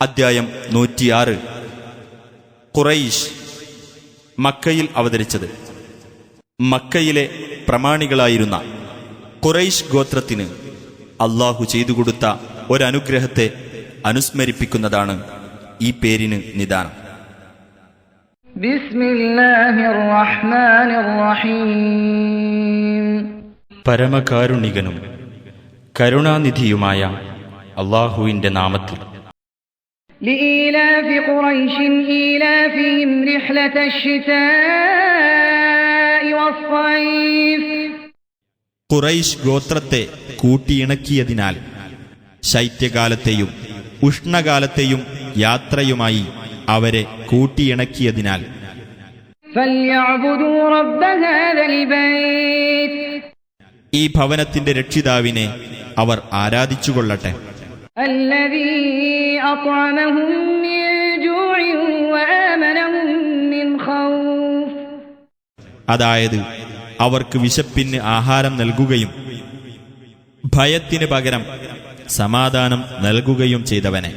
അദ്ധ്യായം നൂറ്റിയാറ്. ഖുറൈഷ് മക്കയിൽ അവതരിച്ചത്. മക്കയിലെ പ്രമാണികളായിരുന്ന ഖുറൈഷ് ഗോത്രത്തിന് അള്ളാഹു ചെയ്തു കൊടുത്ത ഒരനുഗ്രഹത്തെ അനുസ്മരിപ്പിക്കുന്നതാണ് ഈ പേരിന് നിദാനം. പരമകാരുണികനും കരുണാനിധിയുമായ അള്ളാഹുവിന്റെ നാമത്തിൽ لإيلاف قريش إيلافهم رحلة الشتاء والصيف ഖുറൈഷ് ഗോത്രത്തെ കൂട്ടിയിണക്കിയതിനാൽ ശൈത്യകാലത്തെയും ഉഷ്ണകാലത്തെയും യാത്രയുമായി അവരെ കൂട്ടിയിണക്കിയതിനാൽ فليعبدوا رب هذا البيت ഈ ഭവനത്തിന്റെ രക്ഷിതാവിനെ അവർ ആരാധിച്ചുകൊള്ളട്ടെ الذي أطعمهم من جوع وآمنهم من خوف അതായത് അവർക്ക് വിശപ്പിന് ആഹാരം നൽകുകയും ഭയത്തിന് പകരം സമാധാനം നൽകുകയും ചെയ്തവനെ